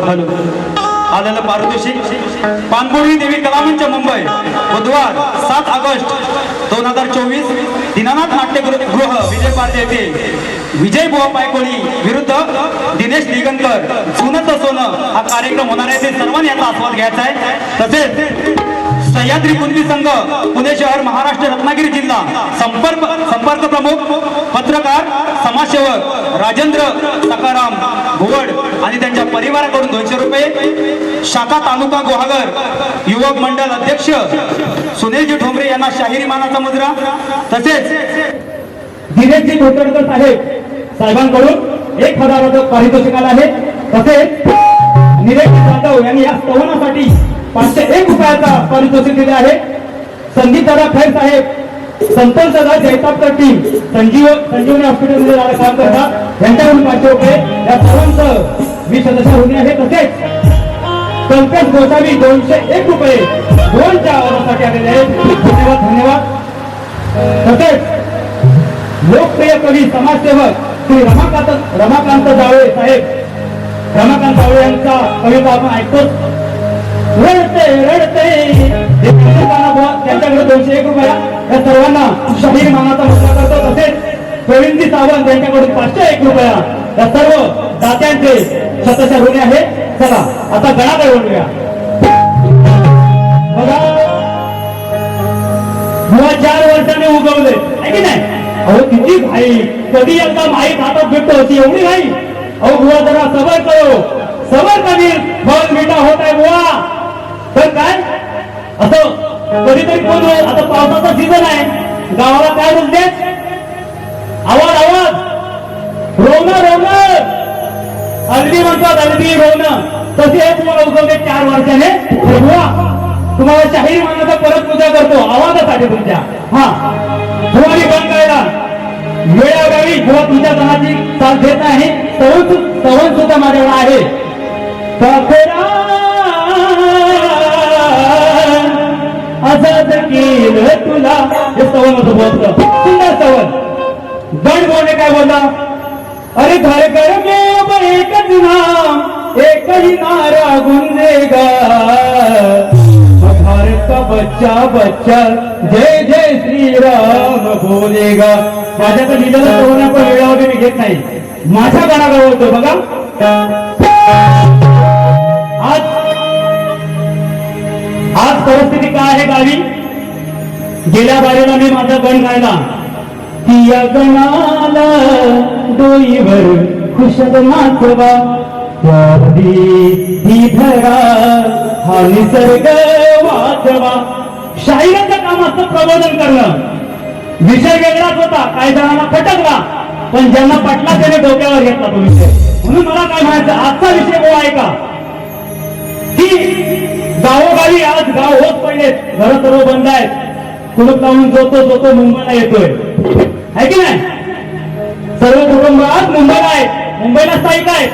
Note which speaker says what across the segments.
Speaker 1: Hello आलेलं पारितोषिक. पानपोळी देवी कलामंच मुंबई. बुधवार सात ऑगस्ट दोन हजार चोवीस. दीनानाथ नाट्यगृह विजय पार्टी येथे. विजय बुवा पायकोळी विरुद्ध दिनेश दिगंकर सुनत सोनं हा कार्यक्रम होणार आहे. ते सर्वांनी याचा आस्वाद घ्यायचा आहे. तसेच सह्याद्री कुणबी संघ पुणे शहर महाराष्ट्र रत्नागिरी जिल्हा संपर्क संपर्क प्रमुख पत्रकार समाजसेवक राजेंद्र सकाराम भुवड आणि त्यांच्या परिवाराकडून दोनशे रुपये. शाखा तालुका गुहागर युवक मंडळ अध्यक्ष सुनीलजी ठोंबरे यांना शाहिरी मानाचा मुद्रा. तसेच दिनेशजी धोतरकर साहेब साहेबांकडून एक हजाराचं पारितोषिक आहे. तसेच निलेश जाधव यांनी या स्तवनासाठी पाचशे एक रुपयाचा पारितोषिक दिले आहे. संदीप दादा खैर साहेब संतन सदा जयतापकर टीम संजीव संजीवनी हॉस्पिटलमध्ये जाणं काम करतात. यांच्याकडून पाचशे रुपये. या सर्वांचं वीस सदस्य होणे आहे. तसेच पंकज गोसावी दोनशे एक रुपये दोनच्या आवाजासाठी आलेले आहेत. धन्यवाद धन्यवाद. तसेच लोकप्रिय कवी समाजसेवक श्री रमाकांत रमाकांत जावळे साहेब रमाकांत जावळे यांचा कविता आपण ऐकतोच. रडते रडते. त्यांच्याकडे दोनशे एक रुपया या सर्वांना शहीर मानाचा मुद्दा करतो. तसेच प्रवीणजी सावंत यांच्याकडून पाचशे एक रुपया या सर्व दात्यांचे सदस्य होणे आहे चला आता गणाकडे वळूया. बघा. बुवा चार वर्षाने उगवले. आहे की नाही? अहो किती भाई. कधी एकदा माईक हातात भेटतो होती एवढी भाई. अहो बुवा जरा सबर करो. सबर कधी फळ मिठा होत आहे बुवा. तर काय? असं कधीतरी कोण आता पावसाचा सीझन आहे. गावाला काय बोलते आवाज आवाज. रोवणं रोवणं अगदी म्हणतात अगदी रोवणं तसे हे तुम्हाला उगवते चार वर्षाने. बुवा तुम्हाला शाहीर मानाचा परत पूजा करतो. आवाजासाठी तुमच्या हा. भुवानी बंद करायला वेळोवेळी जेव्हा तुझ्या सणाची साथ देत नाही सवन सवन सुद्धा माझ्याकडे आहे. सखरा केलं तुला. हे सवन होतं बोलतं सुंदर सवन गण बोलणे काय बोलला? अरे घर घर में एकच नाम एकही नारा गुंजेगा भारत का बच्चा बच्चा? जय जय श्रीराम बोलेगा माझ्या तर लिहिलेलं सवन पण वेळावर मी घेत नाही. माझा गाणा बोलतो बघा. आज आज परिस्थिती काय आहे गावी? गेल्या बारीला मी माझा गण गायला. ती या गणाला डोईवर खुशद मातवा त्यावरी ही धरा. हा निसर्ग वाचवा. शाहिराचं काम असतं प्रबोधन करणं. विषय वेगळाच होता. काही जणांना फटकला. पण ज्यांना पटला त्याने डोक्यावर घेतला तो विषय. म्हणून मला काय म्हणायचं आजचा विषय हो आहे का? की गावोगावी आज गाव होत पहिले घर सर्व बंद आहेत. कुलूप लावून जोतो जोतो मुंबईला येतोय. आहे की नाही? सर्व कुटुंब आज मुंबईला आहे. मुंबईला स्थायिक आहे.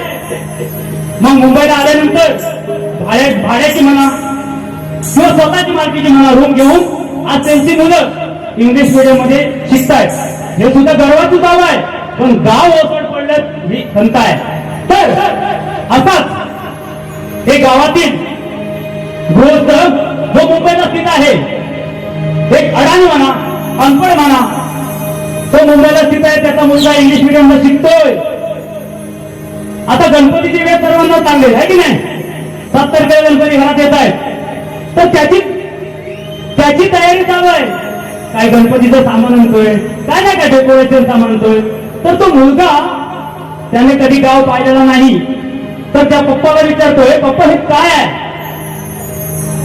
Speaker 1: मग मुंबईला आल्यानंतर भाड्या भाड्याची म्हणा किंवा स्वतःची मालकीची म्हणा रूम घेऊन आज त्यांची मुलं इंग्लिश मीडियममध्ये शिकतायत हे सुद्धा गर्वाचं गाव आहे. पण गाव ओसड पडल्यात ही खंत आहे. तर असाच हे गावातील गृहस्थ जो मुंबईला स्थित आहे एक अडाणी म्हणा अनपण म्हणा तो मुंबईला स्थित आहे त्याचा मुलगा इंग्लिश मिडियमला शिकतोय. आता गणपतीची वेळ सर्वांना चांगली आहे की नाही? सात गणपती घरात येत आहेत. तर त्याची त्याची तयारी चालू आहे. काय गणपतीचं सामान आणतोय? काय नाही काय डेकोरेशन सामान आणतोय? तर तो मुलगा त्याने कधी गाव पाहिलेला नाही. तर त्या पप्पाला विचारतोय पप्पा हे काय आहे?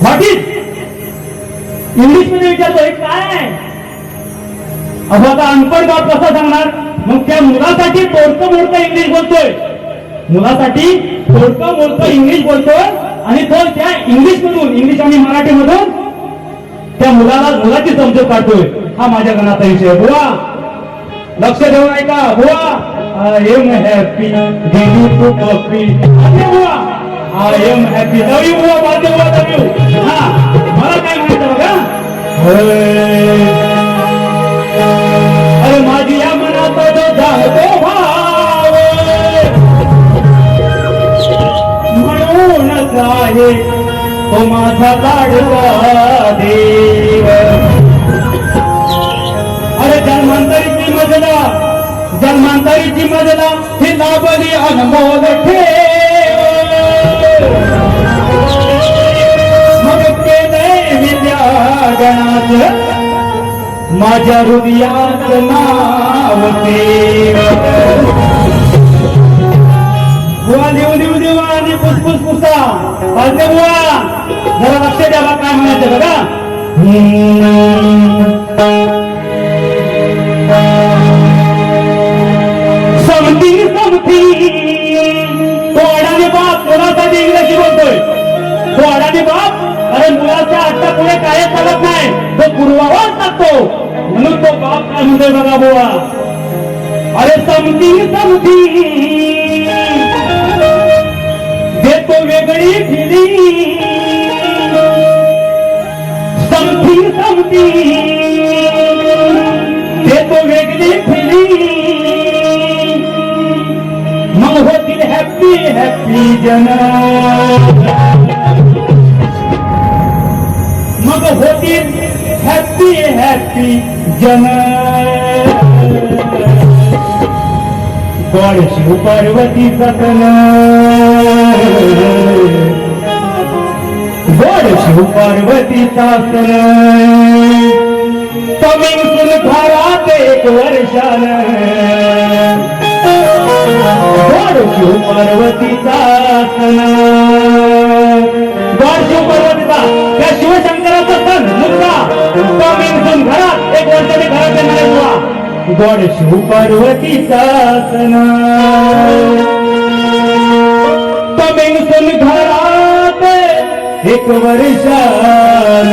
Speaker 1: व्हॉट इज इंग्लिशमध्ये विचारतोय काय आहे? अहो आता अनपड गाव कसा सांगणार? मग त्या मुलासाठी बोलतं बोलतं इंग्लिश बोलतोय. मुलासाठी बोलतो बोलतो इंग्लिश बोलतोय आणि तो त्या इंग्लिश मधून इंग्लिश आणि मराठी मधून त्या मुलाला मुलाची समजूत काढतोय. हा माझ्या गणाचा विषय आहे. बुवा लक्ष देऊन ऐका. बुवा I am happy to coffee बुवा I am happy love you बुवा बाजू बुवा हा मला काय म्हणायचं बघा? अरे जन्मांतरीची मजला जन्मांतरीची मजला ही लाभली अनमोल ठेव. माझ्या हृदयात नाव देव देव देऊ देवा आणि पुसपुस पुसा अल्देवा जरा लक्ष द्या काय म्हणायचं बघा. समती समती कोणाने बाप कोणासाठी इंग्रजी बोलतोय. कोणाने बाप अरे मुलाच्या आत्ता पुढे काय चालत नाही. तो पूर्वावर टाकतो म्हणून तो बाप काय म्हणतोय बघा बुवा. अरे समती समती देतो वेगळी फिरी. मग होतील हॅपी हॅपी जन. मग होतील हॅपी हॅपी जन. गोड शिव पार्वती सतन गोड शिव पार्वती सासन तमिंगून घरात एक वर्षान. गोड पार्वतीचा सण सासन शिव पार्वतीचा त्या शिवशंकराचा सण मुद्दा तमिंगून घरात एक वर्षाने घरात येणार आहे बुवा. गोड पार्वतीचा सण सासन तमिंगून घरात एक वर्षान